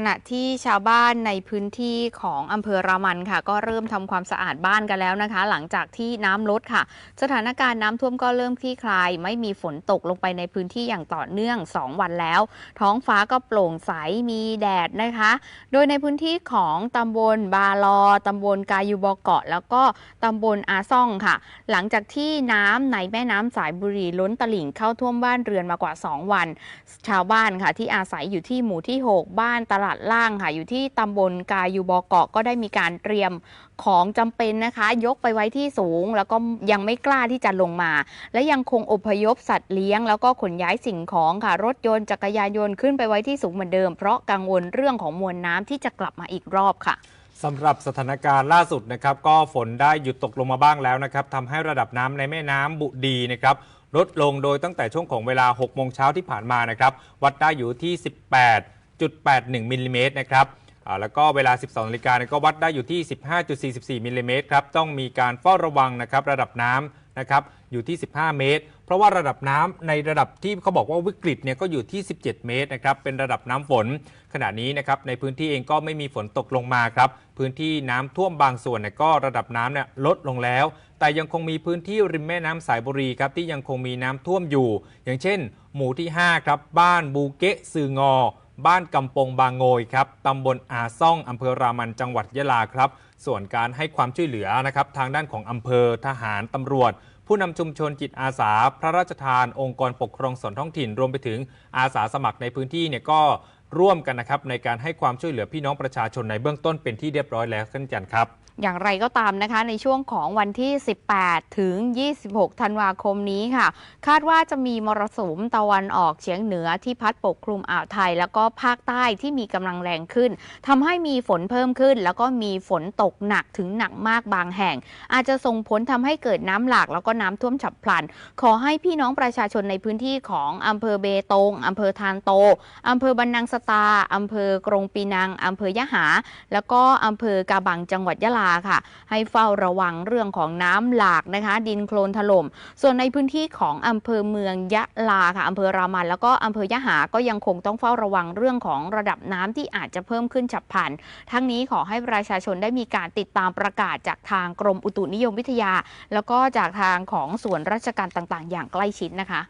ขณะที่ชาวบ้านในพื้นที่ของอำเภอรามันค่ะ ก็เริ่มทำความสะอาดบ้านกันแล้วนะคะ หลังจากที่น้ำลดค่ะ สถานการณ์น้ำท่วมก็เริ่มคลี่คลาย ไม่มีฝนตกลงไปในพื้นที่อย่างต่อเนื่อง 2 วันแล้ว ท้องฟ้าก็โปร่งใสมีแดดนะคะ โดยในพื้นที่ของตำบลบาลอตำบลกายูบอเกาะ แล้วก็ตำบลอาซ่องค่ะ หลังจากที่น้ำในแม่น้ำสายบุรีล้นตลิ่งเข้าท่วมบ้านเรือนมากว่า 2 วัน ชาวบ้านค่ะที่อาศัยอยู่ที่หมู่ที่ 6 บ้านตลาดล่างค่ะ อยู่ที่ตำบลกายูบอเกาะก็ได้มีการเตรียมของจำเป็นนะคะ ยกไปไว้ที่สูง แล้วก็ยังไม่กล้าที่จะลงมา และยังคงอพยพสัตว์เลี้ยง แล้วก็ขนย้ายสิ่งของค่ะ รถยนต์จักรยานยนต์ขึ้นไปไว้ที่สูงเหมือนเดิม เพราะกังวลเรื่องของมวลน้ำที่จะกลับมาอีกรอบค่ะสำหรับสถานการณ์ล่าสุดนะครับ ก็ฝนได้หยุดตกลงมาบ้างแล้วนะครับทำให้ระดับน้ำในแม่น้ำบุดีนะครับลดลงโดยตั้งแต่ช่วงของเวลา 6 โมงเช้าที่ผ่านมานะครับ วัดได้อยู่ที่ 18.81มิลลิเมตรนะครับแล้วก็เวลา 12นาฬิกาก็วัดได้อยู่ที่ 15.44มิลลิเมตรครับต้องมีการเฝ้าระวังนะครับระดับน้ำนะครับอยู่ที่ 15 เมตร เพราะว่าระดับน้ำในระดับที่เขาบอกว่าวิกฤตเนี่ยก็อยู่ที่ 17 เมตรนะครับเป็นระดับน้ำฝน ขณะนี้นะครับในพื้นที่เองก็ไม่มีฝนตกลงมาครับพื้นที่น้ำท่วมบางส่วนเนี่ยก็ระดับน้ำเนี่ยลดลงแล้ว แต่ยังคงมีพื้นที่ริมแม่น้ำสายบุรีครับที่ยังคงมีน้ำท่วมอยู่ อย่างเช่น หมู่ที่5ครับบ้านบูเกะซืองอ บ้านกำปงบางโงยครับตำบลอาซ่องอำเภอรามันจังหวัดยะลาครับส่วนการให้ความช่วยเหลือนะครับทางด้านของอำเภอทหารตำรวจ ผู้นำชุมชนจิตอาสา พระราชทาน องค์กรปกครองส่วนท้องถิ่น รวมไปถึงอาสาสมัครในพื้นที่เนี่ยก็ร่วมกันนะครับในการให้ความช่วยเหลือพี่น้องประชาชนในเบื้องต้นเป็นที่เรียบร้อยแล้วเช่นกันครับอย่างไรก็ตามนะคะในช่วงของวันที่ 18 ถึง 26 ธันวาคมนี้ค่ะ คาดว่าจะมีมรสุมตะวันออกเฉียงเหนือที่พัดปกคลุมอ่าวไทย แล้วก็ภาคใต้ที่มีกำลังแรงขึ้นทำให้มีฝนเพิ่มขึ้น แล้วก็มีฝนตกหนักถึงหนักมากบางแห่ง อาจจะส่งผลทำให้เกิดน้ำหลากแล้วก็น้ำท่วมฉับพลัน ขอให้พี่น้องประชาชนในพื้นที่ของอำเภอเบตงอำเภอทานโตอำเภอบันนังสตาอำเภอกรงปีนังอำเภอยะหา แล้วก็อำเภอกาบังจังหวัดยะลาค่ะ ให้เฝ้าระวังเรื่องของน้ำหลากนะคะ ดินโคลนถล่ม ส่วนในพื้นที่ของอำเภอเมืองยะลาค่ะอำเภอรามัน แล้วก็อำเภอยะหาก็ยังคงต้องเฝ้าระวังเรื่องของระดับน้ำที่อาจจะเพิ่มขึ้นฉับพลัน ทั้งนี้ขอให้ประชาชนได้มีการการติดตามประกาศจากทางกรมอุตุนิยมวิทยา แล้วก็จากทางของส่วนราชการต่าง ๆ อย่างใกล้ชิดนะคะ